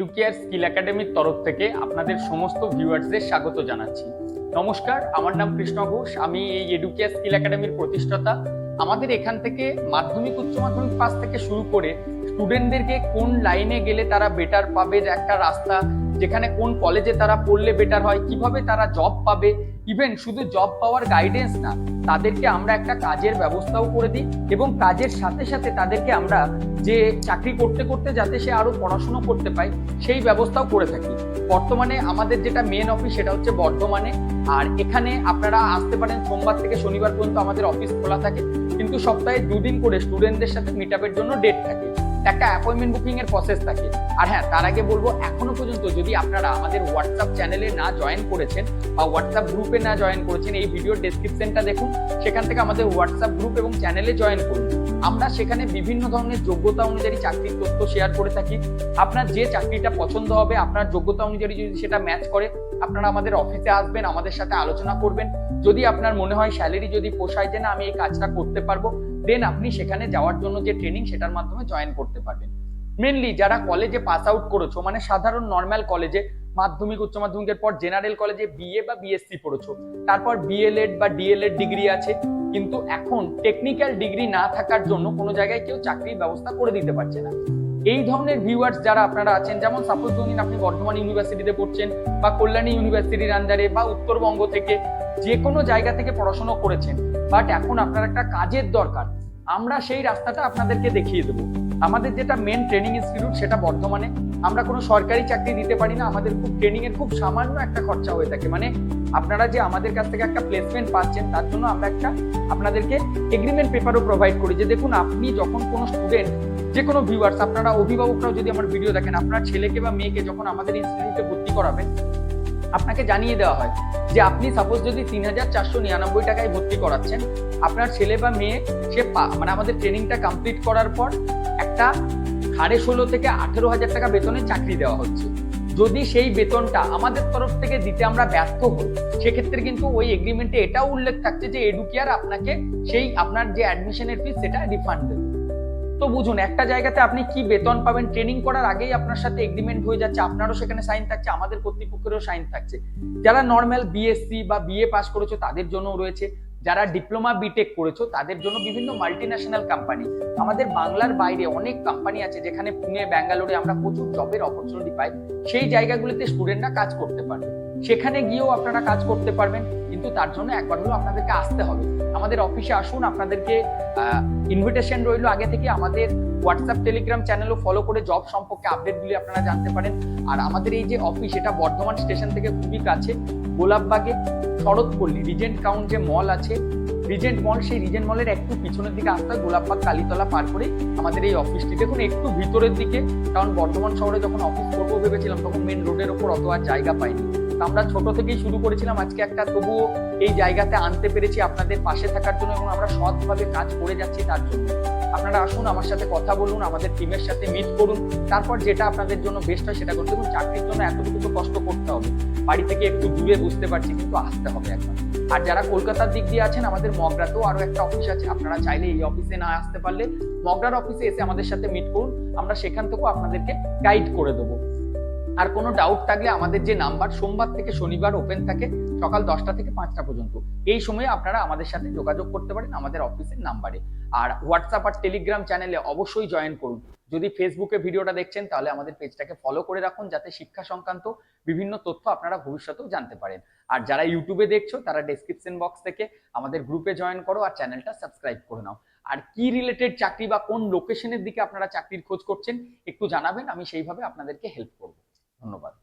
Educare skill একাডেমির তরফ থেকে আপনাদের সমস্ত ভিউয়ার্সদের স্বাগত জানাচ্ছি। নমস্কার, আমার নাম কৃষ্ণ ঘোষ। আমি এই এডুকেয়ার স্কিল একাডেমির প্রতিষ্ঠাতা। আমাদের এখান থেকে মাধ্যমিক, উচ্চ মাধ্যমিক পাস থেকে শুরু করে স্টুডেন্টদেরকে কোন লাইনে গেলে তারা বেটার পাবে, একটা রাস্তা, যেখানে কোন কলেজে তারা পড়লে বেটার হয়, কীভাবে তারা জব পাবে ইভেন শুধু জব পাওয়ার গাইডেন্স না, তাদেরকে আমরা একটা কাজের ব্যবস্থাও করে দিই এবং কাজের সাথে সাথে তাদেরকে আমরা যে চাকরি করতে করতে যাতে সে আরও পড়াশুনো করতে পায়, সেই ব্যবস্থাও করে থাকি। বর্তমানে আমাদের যেটা মেন অফিস সেটা হচ্ছে বর্ধমানে। আর এখানে আপনারা আসতে পারেন, সোমবার থেকে শনিবার পর্যন্ত আমাদের অফিস খোলা থাকে। কিন্তু সপ্তাহে দুদিন করে স্টুডেন্টদের সাথে মিট আপের জন্য ডেট থাকে। একটা অ্যাপয়েন্টমেন্ট বুকিং এর প্রসেস থাকে। আর হ্যাঁ তার আগে বলব, এখনও পর্যন্ত যদি আপনারা আমাদের হোয়াটসঅ্যাপ চ্যানেলে না জয়েন করেছেন বা হোয়াটসঅ্যাপ গ্রুপে না জয়েন করেছেন, এই ভিডিওর ডেসক্রিপশনটা দেখুন। সেখান থেকে আমাদের হোয়াটসঅ্যাপ গ্রুপ এবং চ্যানেলে জয়েন করুন। আমরা সেখানে বিভিন্ন ধরনের যোগ্যতা অনুযায়ী চাকরির তথ্য শেয়ার করে থাকি। আপনার যে চাকরিটা পছন্দ হবে, আপনার যোগ্যতা অনুযায়ী যদি সেটা ম্যাচ করে আপনারা আমাদের অফিসে আসবেন, আমাদের সাথে আলোচনা করবেন। যদি আপনার মনে হয় স্যালারি যদি পোষায় যে, না, আমি এই কাজটা করতে পারব দেন আপনি সেখানে যাওয়ার জন্য যে ট্রেনিং সেটার মাধ্যমে জয়েন করতে পারবেন। মেনলি যারা কলেজে পাস আউট করেছ মানে সাধারণ নর্মাল কলেজে মাধ্যমিক, উচ্চ মাধ্যমিকের পর জেনারেল কলেজে বিএ বা বিএসসি পড়েছো, তারপর বিএলএড বা ডিএলএড ডিগ্রি আছে, কিন্তু এখন টেকনিক্যাল ডিগ্রি না থাকার জন্য কোনো জায়গায় কেউ চাকরির ব্যবস্থা করে দিতে পারছে না। এই ধরনের ভিউয়ার্স যারা আপনারা আছেন, যেমন সাপোজ ধরুন আপনি বর্ধমান ইউনিভার্সিটিতে পড়ছেন বা কল্যাণী ইউনিভার্সিটির আন্ডারে বা উত্তরবঙ্গ থেকে যে কোনো জায়গা থেকে পড়াশোনা করেছেন বাট এখন আপনার একটা কাজের দরকার, আমরা সেই রাস্তাটা আপনাদেরকে দেখিয়ে দেবো। আমাদের যেটা মেন ট্রেনিং ইনস্টিটিউট সেটা বর্ধমানে, আমরা কোনো সরকারি চাকরি দিতে পারি না, আমাদের খুব ট্রেনিং এর খুব সামান্য একটা খরচা হয়ে থাকে। মানে আপনারা যে আমাদের কাছ থেকে একটা প্লেসমেন্ট পাচ্ছেন, তার জন্য আমরা একটা আপনাদেরকে এগ্রিমেন্ট পেপারও প্রোভাইড করি যে দেখুন, আপনি যখন কোনো স্টুডেন্ট যে কোনো ভিউয়ার্স আপনারা অভিভাবকরাও যদি আমার ভিডিও দেখেন, আপনার ছেলেকে বা মেয়েকে যখন আমাদের ইনস্টিটিউটে ভর্তি করাবেন, আপনাকে জানিয়ে দেওয়া হয় যে আপনি সাপোজ যদি তিন হাজার চারশো নিরানব্বই টাকায় ভর্তি করাচ্ছেন, আপনার ছেলে বা মেয়ে, সে মানে আমাদের ট্রেনিংটা কমপ্লিট করার পর একটা সাড়ে ষোলো থেকে আঠেরো হাজার টাকা বেতনে চাকরি দেওয়া হচ্ছে। যদি সেই বেতনটা আমাদের তরফ থেকে দিতে আমরা ব্যর্থ হই, সেক্ষেত্রে কিন্তু ওই এগ্রিমেন্টে এটাও উল্লেখ থাকছে যে এডুকেয়ার আপনাকে সেই, আপনার যে অ্যাডমিশনের ফিস সেটা রিফান্ড দেবে। তো বুঝুন, একটা জায়গাতে আপনি কি বেতন পাবেন ট্রেনিং করার আগেই আপনার সাথে এগ্রিমেন্ট হয়ে যাচ্ছে, আপনারও সেখানে সাইন থাকছে, আমাদের কর্তৃপক্ষেরও সাইন থাকছে। যারা নর্মাল বিএসসি বা বিএ পাস করেছ, তাদের জন্য রয়েছে। যারা ডিপ্লোমা বিটেক করেছ, তাদের জন্য বিভিন্ন মাল্টি ন্যাশনাল কোম্পানি আমাদের বাংলার বাইরে অনেক কোম্পানি আছে, যেখানে পুনে, ব্যাঙ্গালোরে আমরা প্রচুর জবের অপরচুনিটি পাই। সেই জায়গাগুলিতে স্টুডেন্টরা কাজ করতে পারবে। সেখানে গিয়েও আপনারা কাজ করতে পারবেন, কিন্তু তার জন্য একবার হলেও আপনাদেরকে আসতে হবে। আমাদের অফিসে আসুন, আপনাদেরকে ইনভিটেশন রইল আগে থেকে। আমাদের হোয়াটসঅ্যাপ টেলিগ্রাম চ্যানেলও ফলো করে জব সম্পর্কে আপডেটগুলি আপনারা জানতে পারেন। আর আমাদের এই যে অফিস এটা বর্ধমান স্টেশন থেকে খুবই কাছে, গোলাপবাগে, শরৎপল্লী রিজেন্ট কাউন্ট যে মল আছে রিজেন্ট মল সেই রিজেন্ট মলের একটু পিছনের দিকে আসতে হয়, গোলাপবাগ কালীতলা পার করে আমাদের এই অফিসটি দেখুন, একটু ভিতরের দিকে, কারণ বর্ধমান শহরে যখন অফিস করব ভেবেছিলাম, তখন মেন রোডের ওপর অত আর জায়গা পাইনি। আমরা ছোট থেকেই শুরু করেছিলাম, আজকে একটা তবুও এই জায়গাতে আনতে পেরেছি আপনাদের পাশে থাকার জন্য এবং আমরা সৎভাবে কাজ করে যাচ্ছি তার জন্য। আপনারা আসুন, আমার সাথে কথা বলুন, আমাদের টিমের সাথে মিট করুন। তারপর যেটা আপনাদের জন্য বেস্ট হয় সেটা করুন দেখুন চাকরির জন্য এতটুকু তো কষ্ট করতে হবে। বাড়ি থেকে একটু দূরে বুঝতে পারছি, কিন্তু আসতে হবে একবার। আর যারা কলকাতার দিক দিয়ে আছেন, আমাদের মগরাতেও আরও একটা অফিস আছে। আপনারা চাইলে এই অফিসে না আসতে পারলে মগরার অফিসে এসে আমাদের সাথে মিট করুন। আমরা সেখান থেকেও আপনাদেরকে গাইড করে দেবো। আর কোনো ডাউট থাকলে আমাদের যে নাম্বার সোমবার থেকে শনিবার ওপেন থাকে সকাল দশটা থেকে পাঁচটা পর্যন্ত। এই সময়ে আপনারা আমাদের সাথে যোগাযোগ করতে পারেন আমাদের অফিসের নাম্বারে আর হোয়াটসঅ্যাপ আর টেলিগ্রাম চ্যানেলে অবশ্যই জয়েন করুন। যদি ফেসবুকে ভিডিওটা দেখছেন তাহলে আমাদের পেজটাকে ফলো করে রাখুন যাতে শিক্ষা সংক্রান্ত বিভিন্ন তথ্য আপনারা ভবিষ্যতেও জানতে পারেন। আর যারা ইউটিউবে দেখছ, তারা ডেসক্রিপশন বক্স থেকে আমাদের গ্রুপে জয়েন করো আর চ্যানেলটা সাবস্ক্রাইব করে নাও। আর কি রিলেটেড চাকরি বা কোন লোকেশনের দিকে আপনারা চাকরির খোঁজ করছেন একটু জানাবেন, আমি সেইভাবে আপনাদেরকে হেল্প করব। ধন্যবাদ।